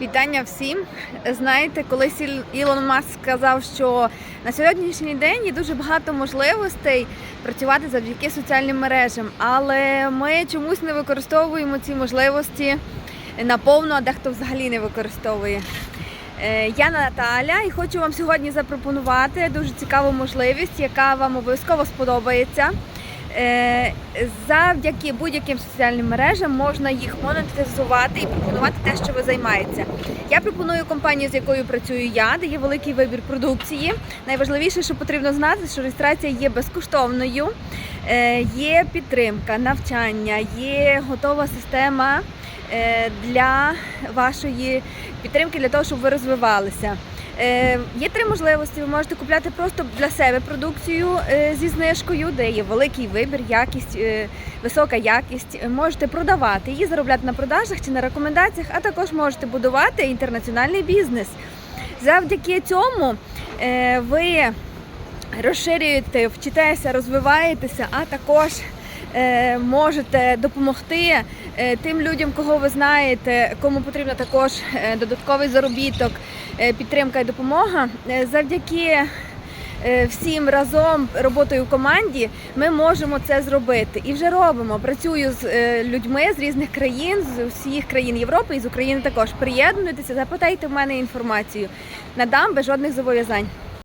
Вітання всім. Знаєте, колись Ілон Маск сказав, що на сьогоднішній день є дуже багато можливостей працювати завдяки соціальним мережам, але ми чомусь не використовуємо ці можливості наповну, а дехто взагалі не використовує. Е, Я Наталя і хочу вам сьогодні запропонувати дуже цікаву можливість, яка вам обов'язково сподобається. Е, Завдяки будь-яким соціальним мережам можна їх монетизувати і пропонувати те, що ви займаєтеся. Я пропоную компанію, з якою працюю я, де є великий вибір продукції. Найважливіше, що потрібно знати, що реєстрація є безкоштовною, Е, є підтримка, навчання, є готова система е, для вашої підтримки, для того, щоб ви розвивалися. Е, Є три можливості. Ви можете купляти просто для себе продукцію е, зі знижкою, де є великий вибір, якість, е, висока якість. Можете продавати її, заробляти на продажах чи на рекомендаціях, а також можете будувати інтернаціональний бізнес. Завдяки цьому ви розширюєте, вчитеся, розвиваєтеся, а також можете допомогти е, тим людям, кого ви знаєте, кому потрібно також е, додатковий заробіток, е, підтримка і допомога. Е, Завдяки е, всім разом роботою в команді ми можемо це зробити і вже робимо. Працюю з е, людьми з різних країн, з усіх країн Європи і з України також. Приєднуйтеся, запитайте в мене інформацію. Надам без жодних зобов'язань.